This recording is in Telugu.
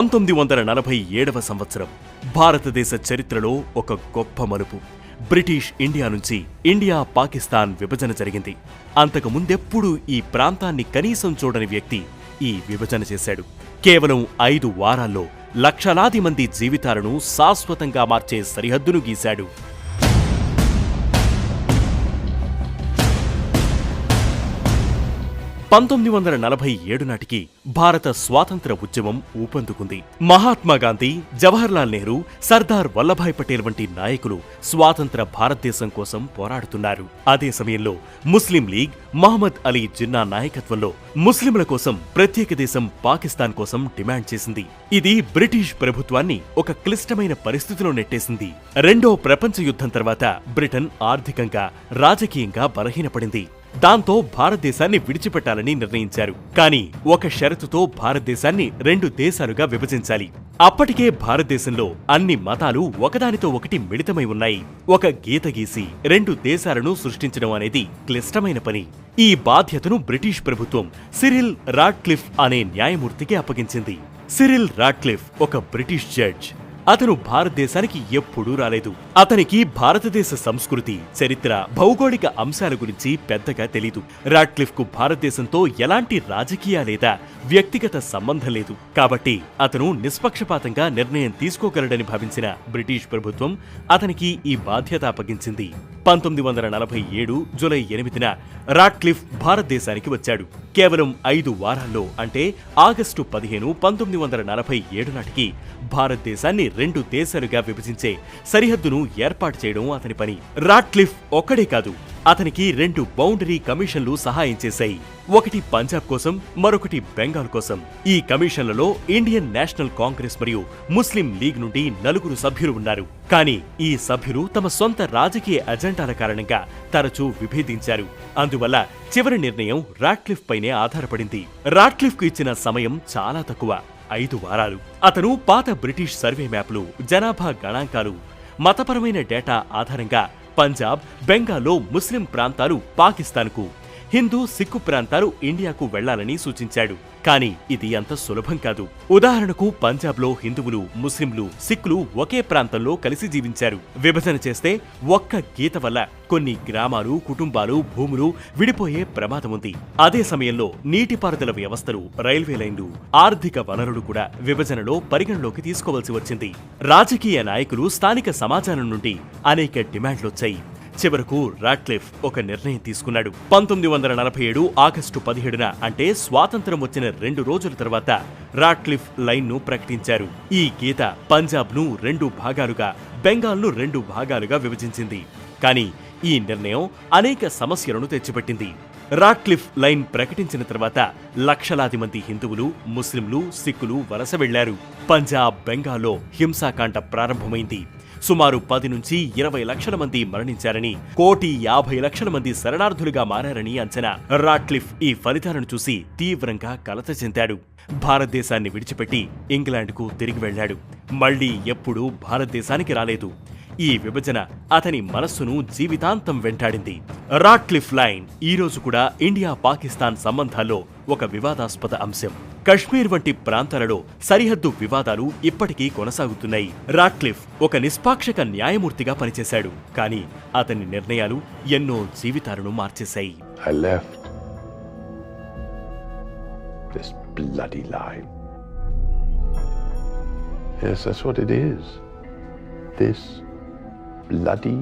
పంతొమ్మిది వందల నలభై ఏడవ సంవత్సరం భారతదేశ చరిత్రలో ఒక గొప్ప మలుపు. బ్రిటిష్ ఇండియా నుంచి ఇండియా పాకిస్తాన్ విభజన జరిగింది. అంతకు ముందెప్పుడూ ఈ ప్రాంతాన్ని కనీసం చూడని వ్యక్తి ఈ విభజన చేశాడు. కేవలం ఐదు వారాల్లో లక్షలాది మంది జీవితాలను శాశ్వతంగా మార్చే సరిహద్దును గీశాడు పంతొమ్మిది వందల నలభై ఏడు నాటికి భారత స్వాతంత్ర ఉద్యమం ఊపందుకుంది. మహాత్మా గాంధీ జవహర్లాల్ నెహ్రూ సర్దార్ వల్లభాయ్ పటేల్ వంటి నాయకులు స్వాతంత్ర భారతదేశం కోసం పోరాడుతున్నారు. అదే సమయంలో ముస్లిం లీగ్ మహమ్మద్ అలీ జిన్నా నాయకత్వంలో ముస్లింల కోసం ప్రత్యేక దేశం పాకిస్తాన్ కోసం డిమాండ్ చేసింది. ఇది బ్రిటిష్ ప్రభుత్వాన్ని ఒక క్లిష్టమైన పరిస్థితిలో నెట్టేసింది. రెండో ప్రపంచ యుద్ధం తర్వాత బ్రిటన్ ఆర్థికంగా రాజకీయంగా బలహీనపడింది. దాంతో భారతదేశాన్ని విడిచిపెట్టాలని నిర్ణయించారు. కానీ ఒక షరతుతో భారతదేశాన్ని రెండు దేశాలుగా విభజించాలి. అప్పటికే భారతదేశంలో అన్ని మతాలు ఒకదానితో ఒకటి మిళితమై ఉన్నాయి. ఒక గీత గీసి రెండు దేశాలను సృష్టించడం అనేది క్లిష్టమైన పని. ఈ బాధ్యతను బ్రిటిష్ ప్రభుత్వం సిరిల్ రాడ్క్లిఫ్ అనే న్యాయమూర్తికి అప్పగించింది. సిరిల్ రాడ్క్లిఫ్ ఒక బ్రిటిష్ జడ్జ్. అతను భారతదేశానికి ఎప్పుడూ రాలేదు. అతనికి భారతదేశ సంస్కృతి చరిత్ర భౌగోళిక అంశాల గురించి పెద్దగా తెలీదు. రాట్లిఫ్కు భారతదేశంతో ఎలాంటి రాజకీయ లేదా వ్యక్తిగత సంబంధం లేదు. కాబట్టి అతను నిష్పక్షపాతంగా నిర్ణయం తీసుకోగలడని భావించిన బ్రిటిష్ ప్రభుత్వం అతనికి ఈ బాధ్యత అప్పగించింది. పంతొమ్మిది వందల నలభై ఏడు జూలై ఎనిమిదిన రాట్క్లిఫ్ భారతదేశానికి వచ్చాడు. కేవలం ఐదు వారాల్లో అంటే ఆగస్టు పదిహేను పంతొమ్మిది వందల నలభై ఏడు నాటికి భారతదేశాన్ని రెండు దేశాలుగా విభజించే సరిహద్దును ఏర్పాటు చేయడం అతని పని. రాట్లిఫ్ ఒక్కడే కాదు అతనికి రెండు బౌండరీ కమిషన్లు సహాయం చేశాయి. ఒకటి పంజాబ్ కోసం మరొకటి బెంగాల్ కోసం. ఈ కమిషన్లలో ఇండియన్ నేషనల్ కాంగ్రెస్ మరియు ముస్లిం లీగ్ నుండి నలుగురు సభ్యులు ఉన్నారు. కానీ ఈ సభ్యులు తమ సొంత రాజకీయ అజెండాల కారణంగా తరచూ విభేదించారు. అందువల్ల చివరి నిర్ణయం రాడ్క్లిఫ్ పైనే ఆధారపడింది. రాట్లిఫ్కు ఇచ్చిన సమయం చాలా తక్కువ ఐదు వారాలు. అతను పాత బ్రిటిష్ సర్వే మ్యాప్లు జనాభా గణాంకాలు మతపరమైన డేటా ఆధారంగా పంజాబ్ బెంగాల్లో ముస్లిం ప్రాంతాలు పాకిస్తాన్కు హిందూ సిక్కు ప్రాంతాలు ఇండియాకు వెళ్ళాలని సూచించాడు. కానీ ఇది అంత సులభం కాదు. ఉదాహరణకు పంజాబ్లో హిందువులు ముస్లింలు సిక్కులు ఒకే ప్రాంతంలో కలిసి జీవించారు. విభజన చేస్తే ఒక్క గీత వల్ల కొన్ని గ్రామాలు కుటుంబాలు భూములు విడిపోయే ప్రమాదం ఉంది. అదే సమయంలో నీటిపారుదల వ్యవస్థలు రైల్వే లైన్లు ఆర్థిక వనరులు కూడా విభజనలో పరిగణలోకి తీసుకోవాల్సి వచ్చింది. రాజకీయ నాయకులు స్థానిక సమాచారం నుండి అనేక డిమాండ్లొచ్చాయి. చివరకు రాట్లిఫ్ ఒక నిర్ణయం తీసుకున్నాడు. పంతొమ్మిది వందల నలభై ఏడు ఆగస్టు పదిహేడున అంటే స్వాతంత్రం వచ్చిన రెండు రోజుల తర్వాత రాట్లిఫ్ లైన్ను ప్రకటించారు. ఈ గీత పంజాబ్ను రెండు భాగాలుగా బెంగాల్ను రెండు భాగాలుగా విభజించింది. కానీ ఈ నిర్ణయం అనేక సమస్యలను తెచ్చిపెట్టింది. రాక్లిఫ్ లైన్ ప్రకటించిన తర్వాత లక్షలాది మంది హిందువులు ముస్లింలు సిక్కులు వలస వెళ్ళారు. పంజాబ్ బెంగాల్లో హింసాకాండ ప్రారంభమైంది. సుమారు పది నుంచి ఇరవై లక్షల మంది మరణించారని కోటి యాభై లక్షల మంది శరణార్థులుగా మారారని అంచనా. రాట్లిఫ్ ఈ ఫలితాలను చూసి తీవ్రంగా కలత చెందాడు. భారతదేశాన్ని విడిచిపెట్టి ఇంగ్లాండ్కు తిరిగి వెళ్ళాడు. మళ్ళీ ఎప్పుడూ భారతదేశానికి రాలేదు. ఈ విభజన అతని మనస్సును జీవితాంతం వెంటాడింది. రాట్లిఫ్ లైన్ ఈ రోజు కూడా ఇండియా పాకిస్తాన్ సంబంధాల్లో ఒక వివాదాస్పద అంశం. కశ్మీర్ వంటి ప్రాంతాలలో సరిహద్దు వివాదాలు ఇప్పటికీ కొనసాగుతున్నాయి రాట్క్లిఫ్ ఒక నిష్పాక్షిక న్యాయమూర్తిగా పనిచేశాడు కానీ అతని నిర్ణయాలు ఎన్నో జీవితాలను మార్చేశాయి this bloody. Yes, that's what it is. This bloody.